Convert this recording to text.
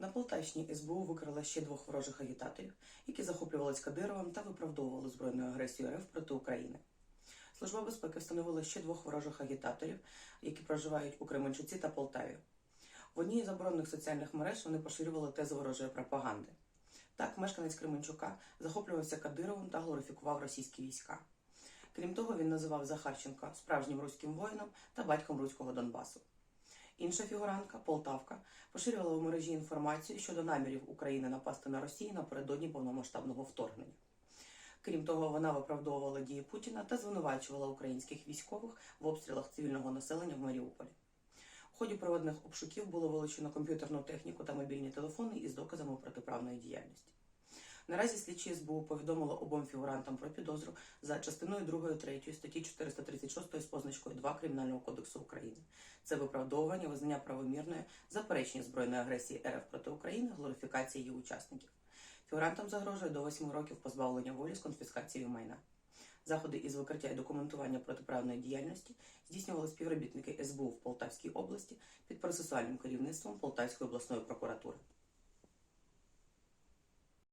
На Полтавщині СБУ викрила ще двох ворожих агітаторів, які захоплювались Кадировим та виправдовували збройну агресію РФ проти України. Служба безпеки встановила ще двох ворожих агітаторів, які проживають у Кременчуці та Полтаві. В одній із заборонених соціальних мереж вони поширювали тези ворожої пропаганди. Так, мешканець Кременчука захоплювався Кадировим та глорифікував російські війська. Крім того, він називав Захарченка справжнім руським воїном та батьком руського Донбасу. Інша фігурантка, Полтавка, поширювала в мережі інформацію щодо намірів України напасти на Росію напередодні повномасштабного вторгнення. Крім того, вона виправдовувала дії Путіна та звинувачувала українських військових в обстрілах цивільного населення в Маріуполі. У ході проведених обшуків було вилучено комп'ютерну техніку та мобільні телефони із доказами протиправної діяльності. Наразі слідчі СБУ повідомили обом фігурантам про підозру за частиною 2 3 статті 436 з позначкою 2 Кримінального кодексу України. Це виправдовування, визнання правомірної, заперечення збройної агресії РФ проти України, глорифікації її учасників. Фігурантам загрожує до 8 років позбавлення волі з конфіскацією майна. Заходи із викриття і документування протиправної діяльності здійснювали співробітники СБУ в Полтавській області під процесуальним керівництвом Полтавської обласної прокуратури.